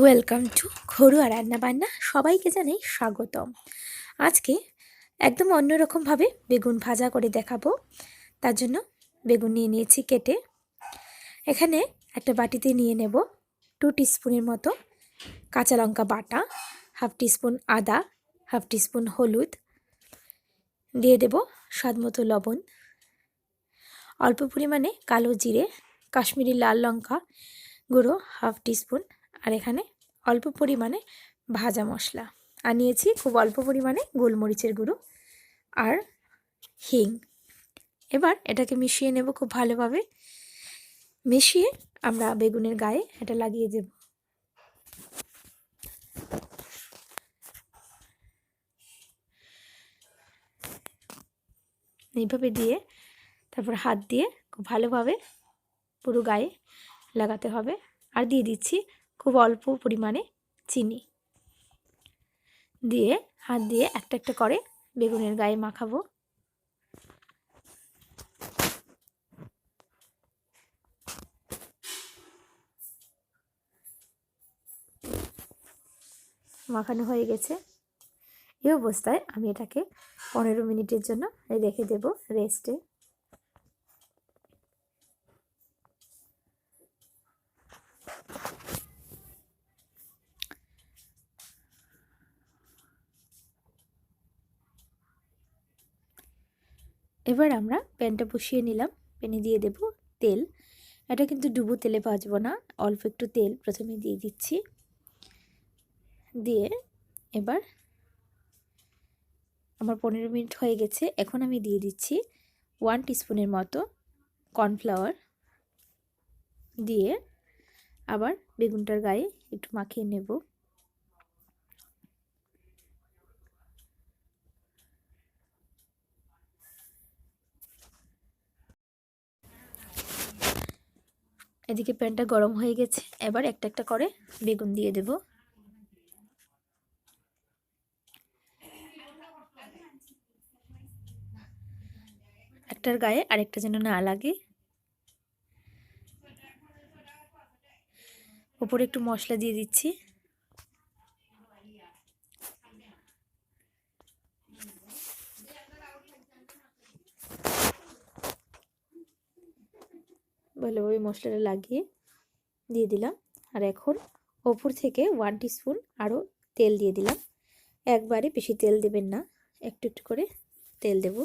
Welcome to ঘরোয়া রান্নাবান্না। সবাইকে জানাই স্বাগতম। আজকে একদম অন্যরকমভাবে বেগুন ভাজা করে দেখাবো। তার জন্য বেগুন নিয়ে নিয়েছি কেটে। এখানে একটা বাটিতে নিয়ে নেব টু টিস্পুনের মতো কাঁচা লঙ্কা বাটা হাফ টিস্পুন আদা হাফ টিস্পুন হলুদ। দিয়ে দেব স্বাদ মতো লবণ। অল্প পরিমাণে কালো জিরে, কাশ্মীরি লাল লঙ্কা গুঁড়ো হাফ টিস্পুন আর এখানে অল্প পরিমাণে ভাজা মশলা। আর নিয়েছি খুব অল্প পরিমাণে গোলমরিচের গুঁড়ো আর হিং। এবার এটাকে মিশিয়ে নেব খুব ভালোভাবে। মিশিয়ে আমরা বেগুনের গায়ে এটা লাগিয়ে দেব। এইভাবে দিয়ে তারপর হাত দিয়ে খুব ভালোভাবে পুরো গায়ে লাগাতে হবে। আর দিয়ে দিচ্ছি খুব অল্প পরিমাণে চিনি। দিয়ে হাত দিয়ে একটা একটা করে বেগুনের গায়ে মাখাবো। মাখানো হয়ে গেছে। এই অবস্থায় আমি এটাকে পনেরো মিনিটের জন্য রেখে দেব রেস্টে। এবার আমরা প্যানটা বসিয়ে নিলাম। প্যানে দিয়ে দেব তেল। এটা কিন্তু ডুবো তেলে ভাজবো না, অল্প একটু তেল প্রথমে দিয়ে দিচ্ছি। দিয়ে এবার আমার পনেরো মিনিট হয়ে গেছে, এখন আমি দিয়ে দিচ্ছি ওয়ান টিস্পুনের মতো কর্নফ্লাওয়ার। দিয়ে আবার বেগুনটার গায়ে একটু মাখিয়ে নেব। এদিকে প্যানটা গরম হয়ে গেছে। এবার একটা একটা করে বেগুন দিয়ে দেব। একটার গায়ে আরেকটা যেন না লাগে। ওপরে একটু মশলা দিয়ে দিচ্ছি। ভালোভাবে মশলাটা লাগিয়ে দিয়ে দিলাম। আর এখন ওপর থেকে ওয়ান স্পুন আরও তেল দিয়ে দিলাম। একবারে বেশি তেল দেবেন না, একটু একটু করে তেল দেব।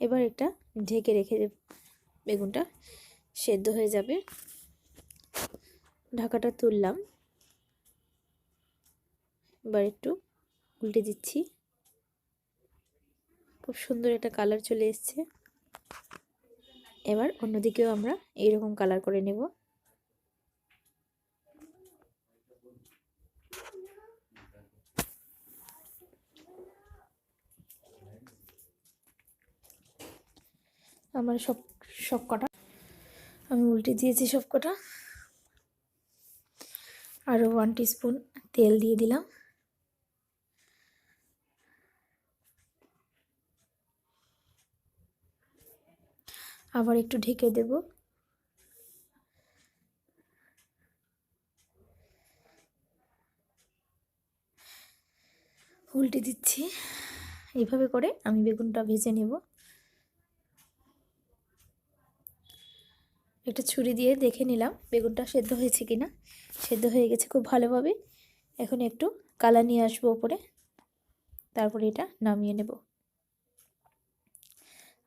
এবার এটা ঢেকে রেখে দেব। বেগুনটা সেদ্ধ হয়ে যাবে। ঢাকাটা তুললাম। এবার একটু উল্টে দিচ্ছি। খুব সুন্দর একটা কালার চলে এসছে। এবার অন্যদিকেও আমরা এইরকম কালার করে নেব। আমার সব সব কটা। আমি উল্টে দিয়েছি সব কটা। আরও ওয়ান স্পুন তেল দিয়ে দিলাম। আবার একটু ঢেকে দেব। উল্টে দিচ্ছি। এইভাবে করে আমি বেগুনটা ভেজে নেব। একটা ছুরি দিয়ে দেখে নিলাম বেগুনটা সেদ্ধ হয়েছে কিনা। সেদ্ধ হয়ে গেছে খুব ভালোভাবে। এখন একটু কালার নিয়ে আসব ওপরে। তারপরে এটা নামিয়ে নেব।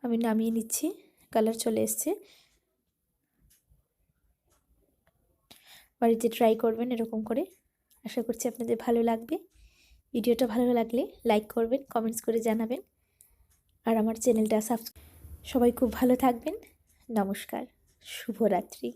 আমি নামিয়ে নিচ্ছি। কালার চলে এসছে। বাড়িতে ট্রাই করবেন এরকম করে। আশা করছি আপনাদের ভালো লাগবে। ভিডিওটা ভালো লাগলে লাইক করবেন কমেন্টস করে জানাবেন। আর আমার চ্যানেলটা সাবস্ক্রাইব সবাই খুব ভালো থাকবেন। নমস্কার, শুভরাত্রি।